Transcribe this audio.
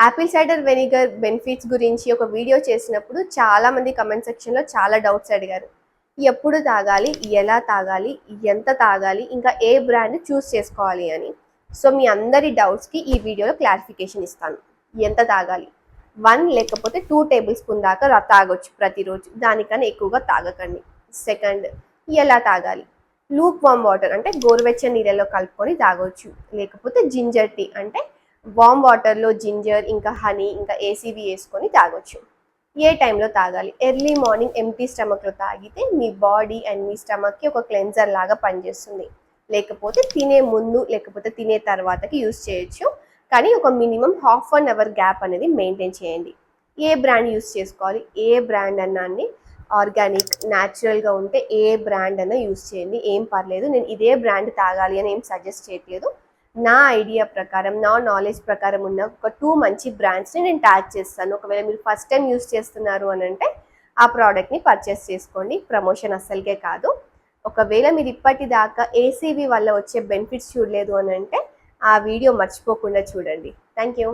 Apple cider vinegar benefits గురించి ఒక video చేసినప్పుడు చాలా మంది కమెంట్ సెక్షన్లో చాలా డౌట్స్ అడిగారు. ఎప్పుడు తాగాలి? ఎలా తాగాలి? ఎంత తాగాలి? ఇంకా ఏ బ్రాండ్ చూస్ చేసుకోవాలి అని. సో మీ అందరి డౌట్స్కి ఈ వీడియోలో క్లారిఫికేషన్ ఇస్తాను. ఎంత తాగాలి? వన్ లేకపోతే టూ టేబుల్ స్పూన్ దాకా తాగొచ్చు ప్రతిరోజు. దానికన్నా ఎక్కువగా తాగకండి. సెకండ్ ఎలా తాగాలి? లూక్ వామ్ వాటర్ అంటే గోరువెచ్చని నీళ్ళలో కలుపుకొని తాగొచ్చు. లేకపోతే జింజర్ టీ అంటే వామ్ వాటర్లో జింజర్ ఇంకా హనీ ఇంకా ఏసీవి వేసుకొని తాగొచ్చు. ఏ టైంలో తాగాలి? ఎర్లీ మార్నింగ్ ఎంటీ స్టమక్లో తాగితే మీ బాడీ అండ్ మీ స్టమక్కి ఒక క్లెన్జర్ లాగా పనిచేస్తుంది. లేకపోతే తినే ముందు లేకపోతే తినే తర్వాతకి యూస్ చేయొచ్చు. కానీ ఒక minimum half an hour gap అనేది మెయింటైన్ చేయండి. ఏ బ్రాండ్ యూస్ చేసుకోవాలి? ఏ బ్రాండ్ అన్నాన్ని ఆర్గానిక్ న్యాచురల్గా ఉంటే ఏ బ్రాండ్ అన్నా యూస్ చేయండి. ఏం పర్లేదు నేను ఇదే బ్రాండ్ తాగాలి అని ఏం సజెస్ట్ చేయట్లేదు. నా ఐడియా ప్రకారం నా నాలెడ్జ్ ప్రకారం ఉన్న ఒక టూ మంచి బ్రాండ్స్ని నేను ట్యాగ్ చేస్తాను. ఒకవేళ మీరు ఫస్ట్ టైం యూస్ చేస్తున్నారు అని అంటే ఆ ప్రోడక్ట్ని పర్చేస్ చేసుకోండి. ప్రమోషన్ అస్సలకే కాదు. ఒకవేళ మీరు ఇప్పటిదాకా ఏసీబీ వల్ల వచ్చే బెనిఫిట్స్ చూడలేదు అని అంటే ఆ వీడియో మర్చిపోకుండా చూడండి. Thank you